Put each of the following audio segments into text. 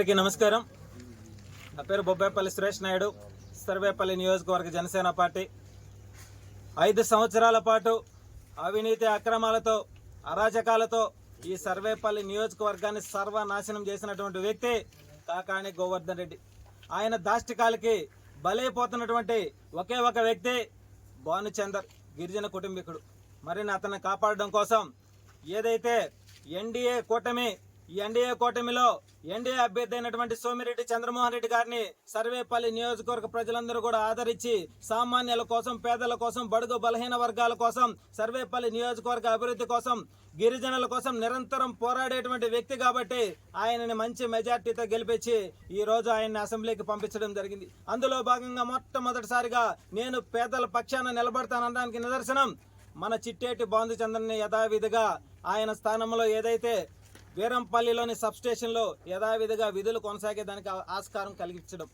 అందరికీ నమస్కారం. నా పేరు బొబ్బాయిపల్లి సురేష్ నాయుడు. సర్వేపల్లి నియోజకవర్గ జనసేన పార్టీ. ఐదు సంవత్సరాల పాటు అవినీతి అక్రమాలతో అరాచకాలతో ఈ సర్వేపల్లి నియోజకవర్గాన్ని సర్వనాశనం చేసినటువంటి వ్యక్తి కాకాణి గోవర్ధన్ రెడ్డి. ఆయన దాష్టికాలకి బలైపోతున్నటువంటి ఒకే ఒక వ్యక్తి భానుచందర్ గిరిజన కుటుంబీకుడు. మరి అతన్ని కాపాడడం కోసం ఏదైతే ఎన్డీఏ కూటమి ఎన్డీఏ కూటమిలో ఎన్డీఏ అభ్యర్థి అయినటువంటి సోమిరెడ్డి చంద్రమోహన్ రెడ్డి గారిని సర్వేపల్లి నియోజకవర్గ ప్రజలందరూ కూడా ఆదరించి సామాన్యుల కోసం పేదల కోసం బడుగు బలహీన వర్గాల కోసం సర్వేపల్లి నియోజకవర్గ అభివృద్ధి కోసం గిరిజనుల కోసం నిరంతరం పోరాడేటువంటి వ్యక్తి కాబట్టి ఆయనని మంచి మెజార్టీతో గెలిపించి ఈ రోజు ఆయన్ని అసెంబ్లీకి పంపించడం జరిగింది. అందులో భాగంగా మొట్టమొదటిసారిగా నేను పేదల పక్షాన నిలబడతానడానికి నిదర్శనం. మన చిట్టేటి బాంధు చంద్రని యథావిధిగా ఆయన స్థానంలో ఏదైతే వీరంపల్లిలోని సబ్ స్టేషన్లో యథావిధిగా విధులు కొనసాగేదానికి ఆస్కారం కలిగించడం.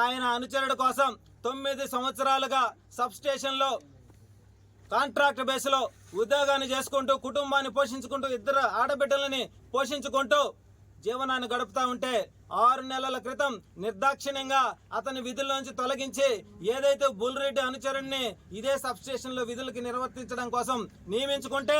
ఆయన అనుచరుడు కోసం తొమ్మిది సంవత్సరాలుగా సబ్ స్టేషన్లో కాంట్రాక్ట్ బేస్లో ఉద్యోగాన్ని చేసుకుంటూ కుటుంబాన్ని పోషించుకుంటూ ఇద్దరు ఆడబిడ్డలని పోషించుకుంటూ జీవనాన్ని గడుపుతా ఉంటే ఆరు నెలల క్రితం నిర్దాక్షిణ్యంగా అతని విధుల్లోంచి తొలగించి ఏదైతే బుల్రెడ్డి అనుచరుణ్ణి ఇదే సబ్స్టేషన్లో విధులకి నిర్వర్తించడం కోసం నియమించుకుంటే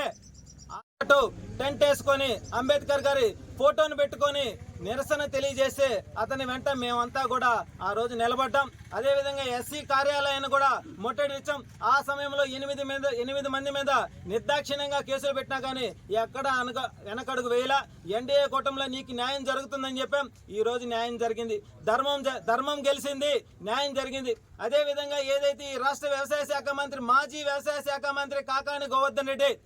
అటు టెంట్ వేసుకొని అంబేద్కర్ గారి ఫోటోను పెట్టుకొని నిరసన తెలియజేస్తే అతని వెంట మేమంతా కూడా ఆ రోజు నిలబడ్డాం. అదే విధంగా ఎస్సీ కార్యాలయాన్ని కూడా ముట్టడిచ్చాం. ఆ సమయంలో ఎనిమిది మీద ఎనిమిది మంది మీద నిర్దాక్షిణ్యంగా కేసులు పెట్టినా కానీ ఎక్కడ అనక వెనకడుగు వేయలా. ఎన్డీఏ కూటమిలో నీకు న్యాయం జరుగుతుందని చెప్పాం. ఈ రోజు న్యాయం జరిగింది. ధర్మం జ- ధర్మం గెలిచింది. న్యాయం జరిగింది. అదే విధంగా ఏదైతే ఈ రాష్ట్ర వ్యవసాయ శాఖ మంత్రి మాజీ వ్యవసాయ శాఖ మంత్రి కాకాని గోవర్ధన్ రెడ్డి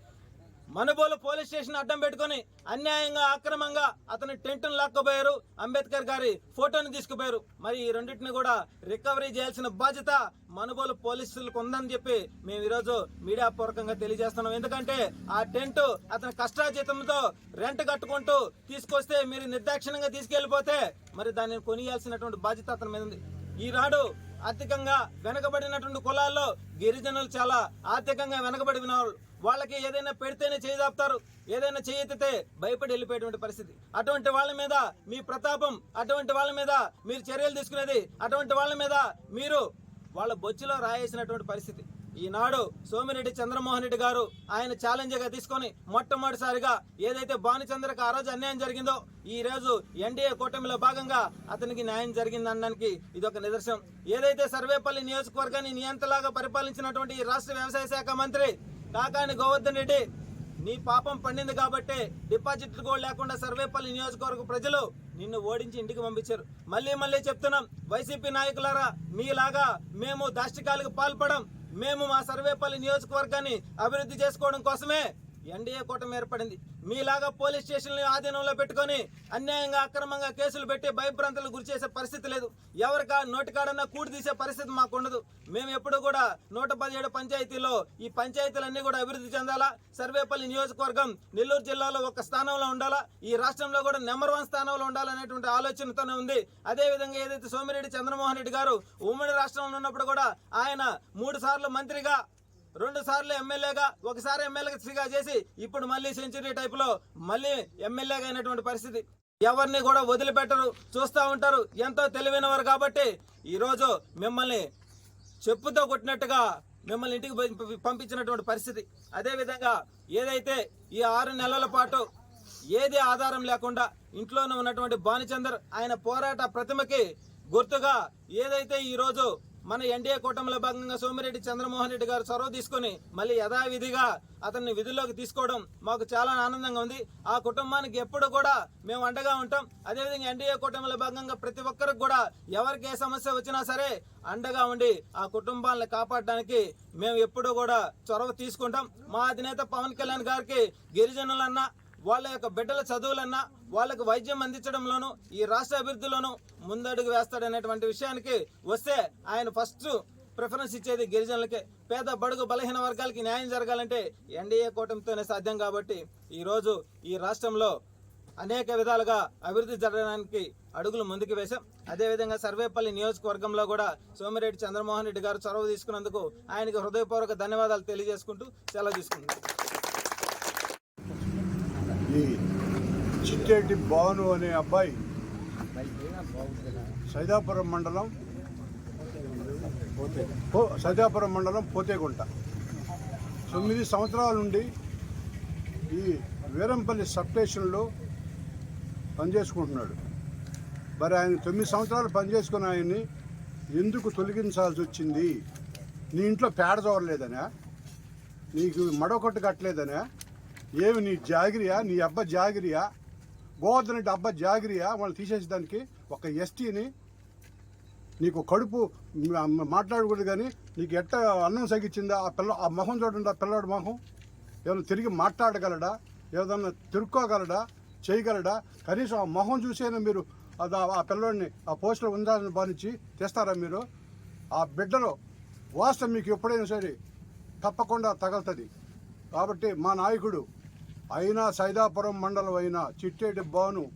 మనుబోలు పోలీస్ స్టేషన్ అడ్డం పెట్టుకొని అన్యాయంగా అక్రమంగా అతని టెంట్ను లాక్కపోయారు అంబేద్కర్ గారి ఫోటోని తీసుకుపోయారు. మరి ఈ రెండింటిని కూడా రికవరీ చేయాల్సిన బాధ్యత మనుబోలు పోలీసులకు ఉందని చెప్పి మేము ఈరోజు మీడియా పూర్వకంగా తెలియజేస్తున్నాం. ఎందుకంటే ఆ టెంట్ అతని కష్టాజీతంతో రెంట్ కట్టుకుంటూ తీసుకొస్తే మీరు నిర్దాక్షిణ్యంగా తీసుకెళ్ళిపోతే మరి దాన్ని కొనియాల్సినటువంటి బాధ్యత అతని మీద ఉంది. ఈనాడు ఆర్థికంగా వెనకబడినటువంటి కులాల్లో గిరిజనులు చాలా ఆర్థికంగా వెనకబడి ఉన్నారు. వాళ్ళకి ఏదైనా పెడితేనే చేయదాపుతారు ఏదైనా చేయెత్తితే భయపడి వెళ్ళిపోయేటువంటి పరిస్థితి. అటువంటి వాళ్ళ మీద మీ ప్రతాపం అటువంటి వాళ్ళ మీద మీరు చర్యలు తీసుకునేది అటువంటి వాళ్ళ మీద మీరు వాళ్ళ బొచ్చులో రాయేసినటువంటి పరిస్థితి. ఈనాడు సోమిరెడ్డి చంద్రమోహన్ రెడ్డి గారు ఆయన ఛాలెంజ్గా తీసుకొని మొట్టమొదటిసారిగా ఏదైతే భానుచంద్రకు ఆ రోజు అన్యాయం జరిగిందో ఈ రోజు ఎన్డీఏ కూటమిలో భాగంగా అతనికి న్యాయం జరిగింది అనడానికి ఇది ఒక నిదర్శనం. ఏదైతే సర్వేపల్లి నియోజకవర్గాన్ని నియంతలాగా పరిపాలించినటువంటి రాష్ట్ర వ్యవసాయ శాఖ మంత్రి కాకాని గోవర్ధన్ రెడ్డి నీ పాపం పండింది కాబట్టి డిపాజిట్లు కూడా లేకుండా సర్వేపల్లి నియోజకవర్గ ప్రజలు నిన్ను ఓడించి ఇంటికి పంపించారు. మళ్ళీ మళ్ళీ చెప్తున్నాం వైసీపీ నాయకులారా మీలాగా మేము దాష్టికాలకు పాల్పడం మేము మా సర్వేపల్లి నియోజకవర్గాన్ని అభివృద్ధి చేసుకోవడం కోసమే ఎన్డీఏ కూటమి ఏర్పడింది. మీలాగా పోలీస్ స్టేషన్లు ఆధీనంలో పెట్టుకొని అన్యాయంగా అక్రమంగా కేసులు పెట్టి భయభ్రాంతులు గురి చేసే పరిస్థితి లేదు. ఎవరికా నోటికాడన్నా కూడి తీసే పరిస్థితి మాకు ఉండదు. మేము ఎప్పుడు కూడా నూట పదిహేడు పంచాయతీలో ఈ పంచాయతీలన్నీ కూడా అభివృద్ధి చెందాలా? సర్వేపల్లి నియోజకవర్గం నెల్లూరు జిల్లాలో ఒక స్థానంలో ఉండాలా? ఈ రాష్ట్రంలో కూడా నెంబర్ వన్ స్థానంలో ఉండాలనేటువంటి ఆలోచనతోనే ఉంది. అదే విధంగా ఏదైతే సోమిరెడ్డి చంద్రమోహన్ రెడ్డి గారు ఉమ్మడి రాష్ట్రంలో ఉన్నప్పుడు కూడా ఆయన మూడు సార్లు మంత్రిగా రెండు సార్లు ఎమ్మెల్యేగా ఒకసారి ఎమ్మెల్యేగా చేసి ఇప్పుడు మళ్ళీ సెంచరీ టైప్లో మళ్ళీ ఎమ్మెల్యేగా అయినటువంటి పరిస్థితి. ఎవరిని కూడా వదిలిపెట్టరు చూస్తూ ఉంటారు. ఎంతో తెలివైన వారు కాబట్టి ఈరోజు మిమ్మల్ని చెప్పుతో కొట్టినట్టుగా మిమ్మల్ని ఇంటికి పంపించినటువంటి పరిస్థితి. అదేవిధంగా ఏదైతే ఈ ఆరు నెలల పాటు ఏది ఆధారం లేకుండా ఇంట్లోనే ఉన్నటువంటి భానుచందర్ ఆయన పోరాట ప్రతిమకి గుర్తుగా ఏదైతే ఈరోజు మన ఎన్డీఏ కూటమిలో భాగంగా సోమిరెడ్డి చంద్రమోహన్ రెడ్డి గారు చొరవ తీసుకొని మళ్ళీ యథావిధిగా అతన్ని విధుల్లోకి తీసుకోవడం మాకు చాలా ఆనందంగా ఉంది. ఆ కుటుంబానికి ఎప్పుడు కూడా మేము అండగా ఉంటాం. అదేవిధంగా ఎన్డీఏ కూటమిలో భాగంగా ప్రతి ఒక్కరికి కూడా ఎవరికి ఏ సమస్య వచ్చినా సరే అండగా ఉండి ఆ కుటుంబాలను కాపాడడానికి మేము ఎప్పుడూ కూడా చొరవ తీసుకుంటాం. మా అధినేత పవన్ కళ్యాణ్ గారికి గిరిజనులన్నా వాళ్ళ యొక్క బిడ్డల చదువులన్నా వాళ్ళకు వైద్యం అందించడంలోనూ ఈ రాష్ట్ర అభివృద్ధిలోనూ ముందడుగు వేస్తాడనేటువంటి విషయానికి వస్తే ఆయన ఫస్ట్ ప్రిఫరెన్స్ ఇచ్చేది గిరిజనులకే. పేద బడుగు బలహీన వర్గాలకి న్యాయం జరగాలంటే ఎన్డీఏ కూటమితోనే సాధ్యం కాబట్టి ఈరోజు ఈ రాష్ట్రంలో అనేక విధాలుగా అభివృద్ధి జరగడానికి అడుగులు ముందుకు వేశాం. అదేవిధంగా సర్వేపల్లి నియోజకవర్గంలో కూడా సోమిరెడ్డి చంద్రమోహన్ రెడ్డి గారు చొరవ తీసుకున్నందుకు ఆయనకు హృదయపూర్వక ధన్యవాదాలు తెలియజేసుకుంటూ సెలవు తీసుకుంటున్నాను ఈ చిట్టేటి భాను అనే అబ్బాయి సైదాపురం మండలం పో- సైదాపురం మండలం పోతేగుంట. తొమ్మిది సంవత్సరాల నుండి ఈ వీరంపల్లి సబ్ స్టేషన్లో పనిచేసుకుంటున్నాడు. మరి ఆయన తొమ్మిది సంవత్సరాలు పనిచేసుకుని ఆయన్ని ఎందుకు తొలగించాల్సి వచ్చింది? నీ ఇంట్లో పేడ చూడలేదనా నీకు మడొకట్టు కట్టలేదనా? ఏమి నీ జాగిరియా? నీ అబ్బ జాగిరియా? గోవర్ధన్ రెడ్డి అబ్బ జాగిరియా? వాళ్ళు తీసేసేదానికి ఒక ఎస్టీని నీకు కడుపు మాట్లాడకూడదు కానీ నీకు ఎట్ట అన్నం సగిచ్చిందా? ఆ పిల్ల ఆ మొహం చూడండి ఆ పిల్లవాడి మొహం. ఏమైనా తిరిగి మాట్లాడగలడా? ఏదన్నా తిరుక్కోగలడా? చేయగలడా? కనీసం ఆ మొహం చూసేనా మీరు అది ఆ- పిల్లోడిని ఆ పోస్టులో ఉండాలని భావించి తెస్తారా మీరు? ఆ బిడ్డలో వాస్తవం మీకు ఎప్పుడైనా సరే తప్పకుండా తగలుతుంది. కాబట్టి మా నాయకుడు అయినా సైదాపురం మండలం అయినా చిట్టేటి బాను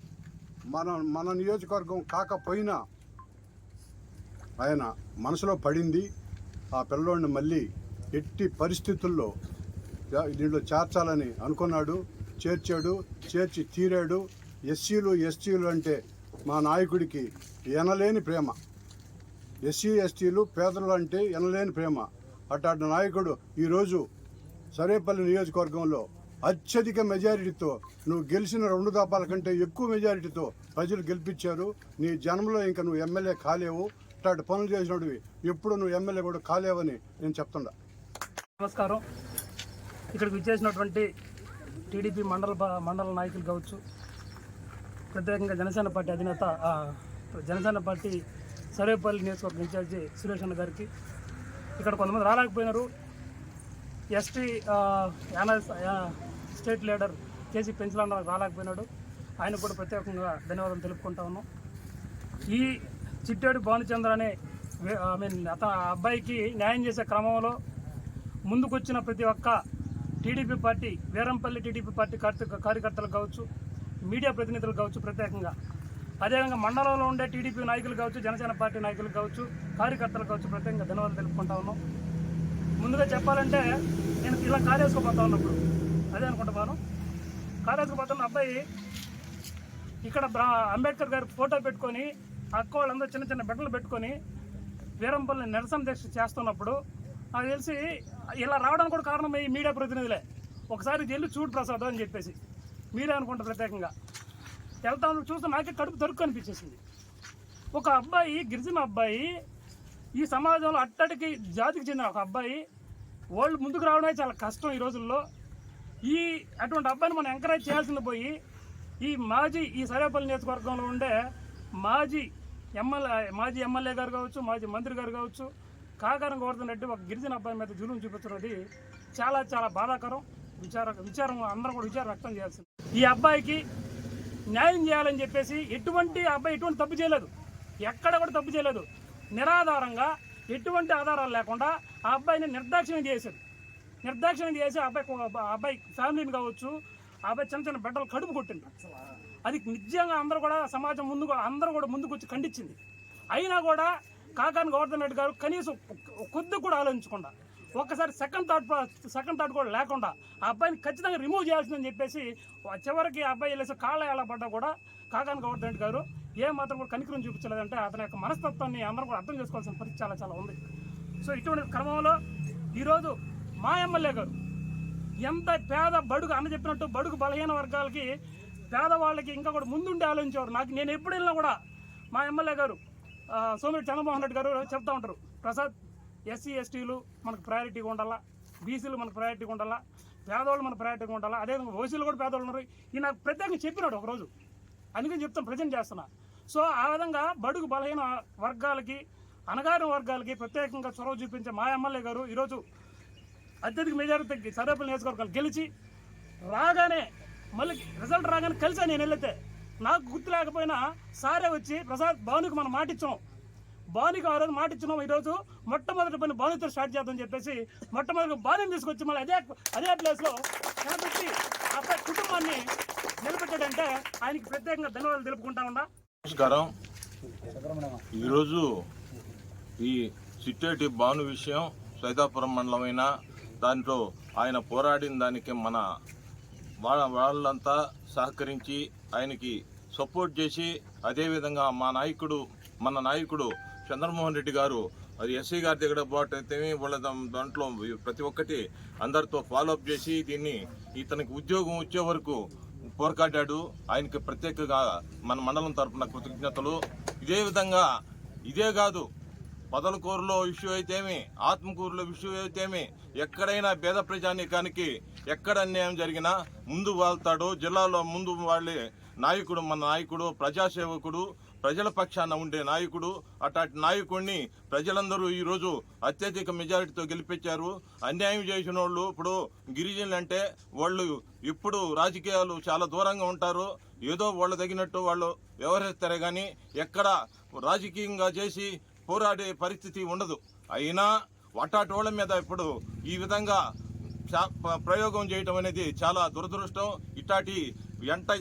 మన మన నియోజకవర్గం కాకపోయినా ఆయన మనసులో పడింది. ఆ పిల్లోడిని మళ్ళీ ఎట్టి పరిస్థితుల్లో దీంట్లో చేర్చాలని అనుకున్నాడు చేర్చాడు చేర్చి తీరాడు. ఎస్సీలు ఎస్టీలు అంటే మా నాయకుడికి ఎనలేని ప్రేమ. ఎస్సీ ఎస్టీలు పేదలు అంటే ఎనలేని ప్రేమ. అట్లాంటి నాయకుడు ఈరోజు సరేపల్లి నియోజకవర్గంలో అత్యధిక మెజారిటీతో నువ్వు గెలిచిన రెండు దాపాల కంటే ఎక్కువ మెజారిటీతో ప్రజలు గెలిపించారు. నీ జన్మలో ఇంకా నువ్వు ఎమ్మెల్యే కాలేవు. ఇట్లాంటి పనులు చేసినవి ఎప్పుడు నువ్వు ఎమ్మెల్యే కూడా కాలేవని నేను చెప్తుండా నమస్కారం. ఇక్కడికి విచ్చేసినటువంటి టీడీపీ మండల మండల నాయకులు కావచ్చు ప్రత్యేకంగా జనసేన పార్టీ అధినేత జనసేన పార్టీ సర్వేపల్లి నియోజకవర్గం ఇన్ఛార్జి సురేష్ అన్న గారికి. ఇక్కడ కొంతమంది రాలేకపోయినారు. ఎస్టీ యానా స్టేట్ లీడర్ కేసీ పెంచలన్న రాలేకపోయినాడు. ఆయన కూడా ప్రత్యేకంగా ధన్యవాదాలు తెలుపుకుంటా ఉన్నాం. ఈ చిట్టేడు భానుచంద్ర అనే ఐ మీన్ అతను ఆ అబ్బాయికి న్యాయం చేసే క్రమంలో ముందుకొచ్చిన ప్రతి ఒక్క TDP party Veerampalli TDP party కార్త- కార్యకర్తలు కావచ్చు మీడియా ప్రతినిధులు కావచ్చు ప్రత్యేకంగా. అదేవిధంగా మండలంలో ఉండే టీడీపీ నాయకులు కావచ్చు జనసేన పార్టీ నాయకులు కావచ్చు కార్యకర్తలు కావచ్చు ప్రత్యేకంగా ధన్యవాదాలు తెలుపుకుంటా ఉన్నాం. ముందుగా చెప్పాలంటే నేను ఇలా కాలేసుకోపోతా ఉన్నప్పుడు అదే అనుకుంటున్నాను కాలేసుకోపోతున్న అబ్బాయి ఇక్కడ బ్రా అంబేద్కర్ గారి ఫోటో పెట్టుకొని అక్క వాళ్ళందరూ చిన్న చిన్న బిడ్డలు పెట్టుకొని వీరంపల్లి నిరసన దీక్ష చేస్తున్నప్పుడు నాకు తెలిసి ఇలా రావడానికి కూడా కారణం ఈ మీడియా ప్రతినిధులే. ఒకసారి వెళ్ళి చూడు ప్రసాద్ అని చెప్పేసి. మీరే అనుకుంటారు ప్రత్యేకంగా. వెళ్తాను చూస్తే నాకే కడుపు తరుక్కు అనిపించేసింది. ఒక అబ్బాయి గిరిజన అబ్బాయి ఈ సమాజంలో అట్టడికి జాతికి చెందిన ఒక అబ్బాయి వాళ్ళు ముందుకు రావడమే చాలా కష్టం ఈ రోజుల్లో. ఈ అటువంటి అబ్బాయిని మనం ఎంకరేజ్ చేయాల్సింది పోయి ఈ మాజీ ఈ సరేపల్లి నియోజకవర్గంలో ఉండే మాజీ ఎమ్మెల్యే మాజీ ఎమ్మెల్యే గారు కావచ్చు మాజీ మంత్రి గారు కావచ్చు కాకారం గోవర్ధన్ రెడ్డి ఒక గిరిజన అబ్బాయి మీద జులుం చూపించడం చాలా చాలా బాధాకరం. విచార విచారం అందరూ కూడా విచారం వ్యక్తం చేయాల్సింది. ఈ అబ్బాయికి న్యాయం చేయాలని చెప్పేసి ఎటువంటి అబ్బాయి ఎటువంటి తప్పు చేయలేదు. ఎక్కడ కూడా తప్పు చేయలేదు. నిరాధారంగా ఎటువంటి ఆధారాలు లేకుండా ఆ అబ్బాయిని నిర్దాక్షిణ్యం చేశాడు. నిర్దాక్షిణ్యం చేసి అబ్బాయి అబ్బాయి ఫ్యామిలీని కావచ్చు అబ్బాయి చిన్న చిన్న బిడ్డలు కడుపు కొట్టింది అది నిజంగా అందరూ కూడా సమాజం ముందుకు అందరూ కూడా ముందుకు వచ్చి ఖండించింది. అయినా కూడా కాకాని గోవర్ధన్ రెడ్డి గారు కనీసం కొద్ది కూడా ఆలోచించకుండా ఒక్కసారి సెకండ్ థాట్ సెకండ్ థాట్ కూడా లేకుండా ఆ అబ్బాయిని ఖచ్చితంగా రిమూవ్ చేయాల్సిందని చెప్పేసి చివరికి ఆ అబ్బాయి వెళ్ళేసి కాళ్ళ పడ్డా కూడా కాకాని గోవర్ధన్ రెడ్డి గారు ఏ మాత్రం కూడా కనికరం చూపించలేదంటే అతని యొక్క మనస్తత్వాన్ని అందరూ కూడా అర్థం చేసుకోవాల్సిన పరిస్థితి చాలా చాలా ఉంది. సో ఇటువంటి క్రమంలో ఈరోజు మా ఎమ్మెల్యే గారు ఎంత పేద బడుగు అన్న చెప్పినట్టు బడుగు బలహీన వర్గాలకి పేదవాళ్ళకి ఇంకా కూడా ముందుండి ఆలోచించేవారు. నాకు నేను ఎప్పుడు వెళ్ళినా కూడా మా ఎమ్మెల్యే గారు సోమిరెడ్డి చంద్రమోహన్ రెడ్డి గారు చెప్తా ఉంటారు. ప్రసాద్ ఎస్సీ ఎస్టీలు మనకు ప్రయారిటీగా ఉండాలా? బీసీలు మనకు ప్రయారిటీగా ఉండాలా? పేదవాళ్ళు మనకు ప్రయారిటీగా ఉండాలా? అదేవిధంగా ఓసీలు కూడా పేదవాళ్ళు ఉన్నారు. ఈ నాకు ప్రత్యేకంగా చెప్పినాడు ఒకరోజు. అందుకని చెప్తాను ప్రజెంట్ చేస్తున్నా. సో ఆ విధంగా బడుగు బలహీన వర్గాలకి అనగారిన వర్గాలకి ప్రత్యేకంగా చొరవ చూపించే మా ఎమ్మెల్యే గారు ఈరోజు అత్యధిక మెజారిటీ సర్వేపల్లి నియోజకవర్గాలు గెలిచి రాగానే మళ్ళీ రిజల్ట్ రాగానే కలిసా నేను వెళ్ళితే నాకు గుర్తు లేకపోయినా సారే వచ్చి ప్రసాద్ భానుకి మనం మాటిచ్చాం భానుకి ఆ రోజు మాటిచ్చినాం ఈరోజు మొట్టమొదటి పని భానుతో స్టార్ట్ చేద్దామని చెప్పేసి మొట్టమొదటి భానుని తీసుకొచ్చి మళ్ళీ అదే అదే ప్లేస్లో కనిపెట్టి అబ్బాయి కుటుంబాన్ని నిలబెట్టాడంటే ఆయనకి ప్రత్యేకంగా ధన్యవాదాలు తెలుపుకుంటా ఉన్నా. నమస్కారం. ఈరోజు ఈ చిట్టేటి భాను విషయం సైదాపురం మండలమైన దాంట్లో ఆయన పోరాడిన దానికి మన వాళ్ళ వాళ్ళంతా సహకరించి ఆయనకి సపోర్ట్ చేసి అదేవిధంగా మా నాయకుడు మన నాయకుడు చంద్రమోహన్ రెడ్డి గారు అది ఎస్సీ గారి దగ్గర బాట్ వాళ్ళ దాంట్లో ప్రతి ఒక్కటి అందరితో ఫాలోఅప్ చేసి దీన్ని ఇతనికి ఉద్యోగం వచ్చే వరకు పోరాడాడు ఆయనకి ప్రత్యేకంగా మన మండలం తరఫున కృతజ్ఞతలు. ఇదే విధంగా ఇదే కాదు పదలకూరులో ఇష్యూ అయితేమి ఆత్మకూరులో ఇష్యూ అయితేమి ఎక్కడైనా పేద ప్రజానీకానికి ఎక్కడ అన్యాయం జరిగినా ముందు వాళ్తాడు. జిల్లాలో ముందు వాళ్ళే నాయకుడు మన నాయకుడు ప్రజాసేవకుడు ప్రజల పక్షాన ఉండే నాయకుడు. అట్లాంటి నాయకుడిని ప్రజలందరూ ఈరోజు అత్యధిక మెజారిటీతో గెలిపించారు. అన్యాయం చేసిన వాళ్ళు ఇప్పుడు గిరిజనులు అంటే వాళ్ళు ఇప్పుడు రాజకీయాలు చాలా దూరంగా ఉంటారు. ఏదో వాళ్ళు తగినట్టు వాళ్ళు వ్యవహరిస్తారే కానీ ఎక్కడ రాజకీయంగా చేసి పోరాడే పరిస్థితి ఉండదు. అయినా వటాటి మీద ఇప్పుడు ఈ విధంగా ప్రయోగం చేయటం అనేది చాలా దురదృష్టం. ఇట్లాంటి ఎంట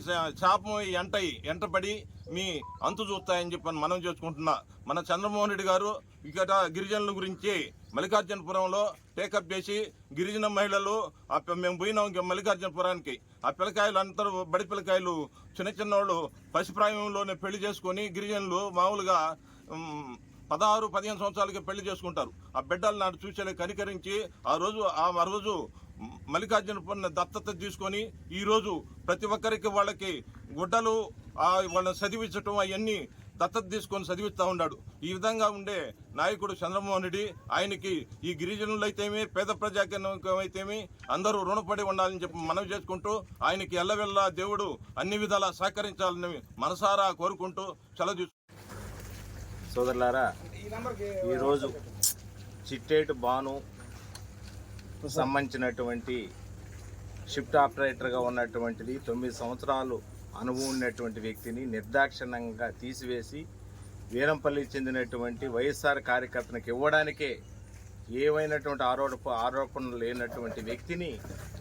శాపం ఎంటై ఎంటపడి మీ అంతు చూస్తాయని చెప్పని మనం చేసుకుంటున్నా. మన చంద్రమోహన్ రెడ్డి గారు ఇక్కడ గిరిజనుల గురించి మల్లికార్జునపురంలో టేకప్ చేసి గిరిజన మహిళలు ఆ మేము పోయినాం మల్లికార్జునపురానికి. ఆ పిల్లకాయలు అందరూ బడి పిల్లకాయలు చిన్న చిన్న వాళ్ళు పసిప్రాయంలోనే పెళ్ళి చేసుకొని గిరిజనులు మామూలుగా పదహారు పదిహేను సంవత్సరాలకి పెళ్ళి చేసుకుంటారు. ఆ బిడ్డలు నాడు చూసేలా కనికరించి ఆ రోజు ఆ రోజు మల్లికార్జున దత్తత తీసుకొని ఈ రోజు ప్రతి ఒక్కరికి వాళ్ళకి గుడ్డలు వాళ్ళని చదివించటం అవన్నీ దత్తత తీసుకొని చదివిస్తూ ఉన్నాడు. ఈ విధంగా ఉండే నాయకుడు చంద్రమోహన్ రెడ్డి ఆయనకి ఈ గిరిజనులు అయితేమి పేద ప్రజాకీయం అందరూ రుణపడి ఉండాలని చెప్పి మనవి చేసుకుంటూ ఆయనకి ఎల్లవెల్లా దేవుడు అన్ని విధాలా సహకరించాలని మనసారా కోరుకుంటూ సెలవు సోదరులారా ఈరోజు చిట్టేటు బాను సంబంధించినటువంటి షిఫ్ట్ ఆపరేటర్గా ఉన్నటువంటిది తొమ్మిది సంవత్సరాలు అనుభవం ఉన్నటువంటి వ్యక్తిని నిర్దాక్షిణ్యంగా తీసివేసి వీరంపల్లికి చెందినటువంటి వైఎస్ఆర్ కార్యకర్తనికి ఇవ్వడానికే ఏవైనటువంటి ఆరోప ఆరోపణలు లేనటువంటి వ్యక్తిని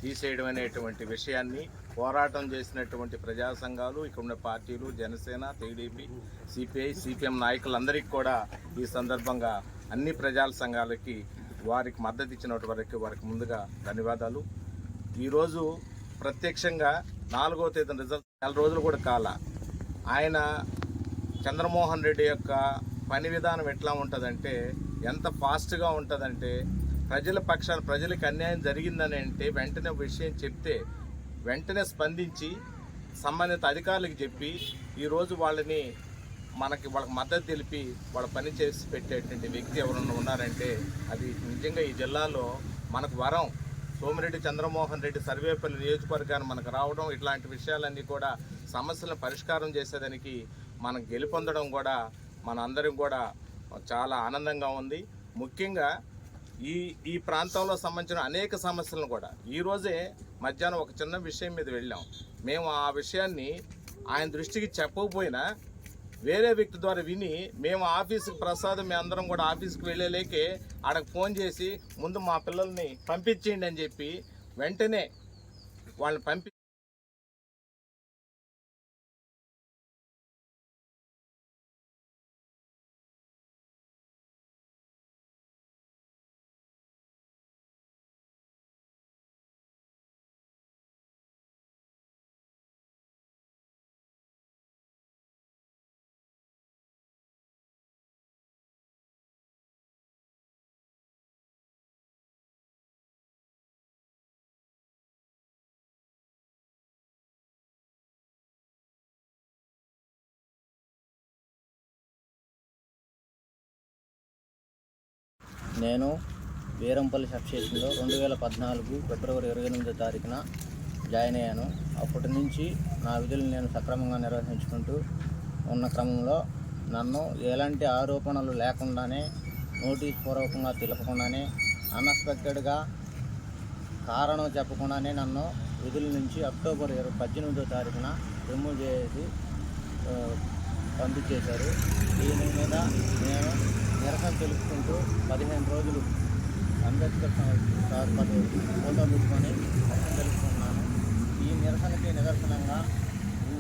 తీసేయడం అనేటువంటి విషయాన్ని పోరాటం చేసినటువంటి ప్రజా సంఘాలు ఇక్కడ ఉన్న పార్టీలు జనసేన టీడీపీ సిపిఐ సిపిఎం నాయకులందరికీ కూడా ఈ సందర్భంగా అన్ని ప్రజా సంఘాలకి వారికి మద్దతు ఇచ్చినటువంటి వారికి వారికి ముందుగా ధన్యవాదాలు. ఈరోజు ప్రత్యక్షంగా నాలుగో తేదీన రిజల్ట్ నెల రోజులు కూడా కాల. ఆయన చంద్రమోహన్ రెడ్డి యొక్క పని విధానం ఎట్లా ఉంటుందంటే ఎంత ఫాస్ట్గా ఉంటుందంటే ప్రజల పక్షాన ప్రజలకు అన్యాయం జరిగిందని అంటే వెంటనే విషయం చెప్తే వెంటనే స్పందించి సంబంధిత అధికారులకు చెప్పి ఈరోజు వాళ్ళని మనకి వాళ్ళకి మద్దతు తెలిపి వాళ్ళ పని చేసి పెట్టేటువంటి వ్యక్తి ఎవరన్నా ఉన్నారంటే అది నిజంగా ఈ జిల్లాలో మనకు వరం. సోమిరెడ్డి చంద్రమోహన్ రెడ్డి సర్వేపల్లి నియోజకవర్గాన్ని మనకు రావడం ఇట్లాంటి విషయాలన్నీ కూడా సమస్యలను పరిష్కారం చేసేదానికి మనం గెలుపొందడం కూడా మన అందరం కూడా చాలా ఆనందంగా ఉంది. ముఖ్యంగా ఈ ఈ ప్రాంతంలో సంబంధించిన అనేక సమస్యలను కూడా. ఈరోజే మధ్యాహ్నం ఒక చిన్న విషయం మీద వెళ్ళాం. మేము ఆ విషయాన్ని ఆయన దృష్టికి చెప్పకపోయినా వేరే వ్యక్తి ద్వారా విని మేము ఆఫీస్కి ప్రసాదం మీ అందరం కూడా ఆఫీస్కి వెళ్ళలేకే ఆడకు ఫోన్ చేసి ముందు మా పిల్లల్ని పంపించేయండి అని చెప్పి వెంటనే వాళ్ళని పంపి నేను వీరంపల్లి సబ్స్టేషన్లో రెండు వేల పద్నాలుగు ఫిబ్రవరి ఇరవై ఎనిమిదో తారీఖున జాయిన్ అయ్యాను. అప్పటి నుంచి నా విధులను నేను సక్రమంగా నిర్వహించుకుంటూ ఉన్న క్రమంలో నన్ను ఎలాంటి ఆరోపణలు లేకుండానే నోటీస్ పూర్వకంగా తెలపకుండానే అన్ఎక్స్పెక్టెడ్గా కారణం చెప్పకుండానే నన్ను విధుల నుంచి అక్టోబర్ ఇరవై పద్దెనిమిదో తారీఖున రిమూవ్ చేసి పంపించేశారు. దీని మీద నేను నిరసన తెలుపుకుంటూ పదిహేను రోజులు అంబేద్కర్ సార్ పది ఫోటో పెట్టుకొని నిరసన తెలుపుకున్నాను ఈ నిరసనకి నిదర్శనంగా ఈ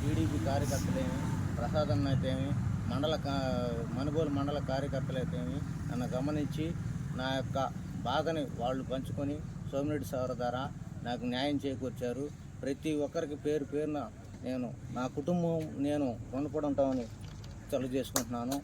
టీడీపీ కార్యకర్తలేమి ప్రసాదం అయితేమి మండల కా- మనుగోలు మండల కార్యకర్తలైతేమి నన్ను గమనించి నా యొక్క బాధని వాళ్ళు పంచుకొని సోమిరెడ్డి సార్ ద్వారా నాకు న్యాయం చేకూర్చారు. ప్రతి ఒక్కరికి పేరు పేరున నేను నా కుటుంబం నేను రుణపడి ఉంటామని తెలియజేసుకుంటున్నాను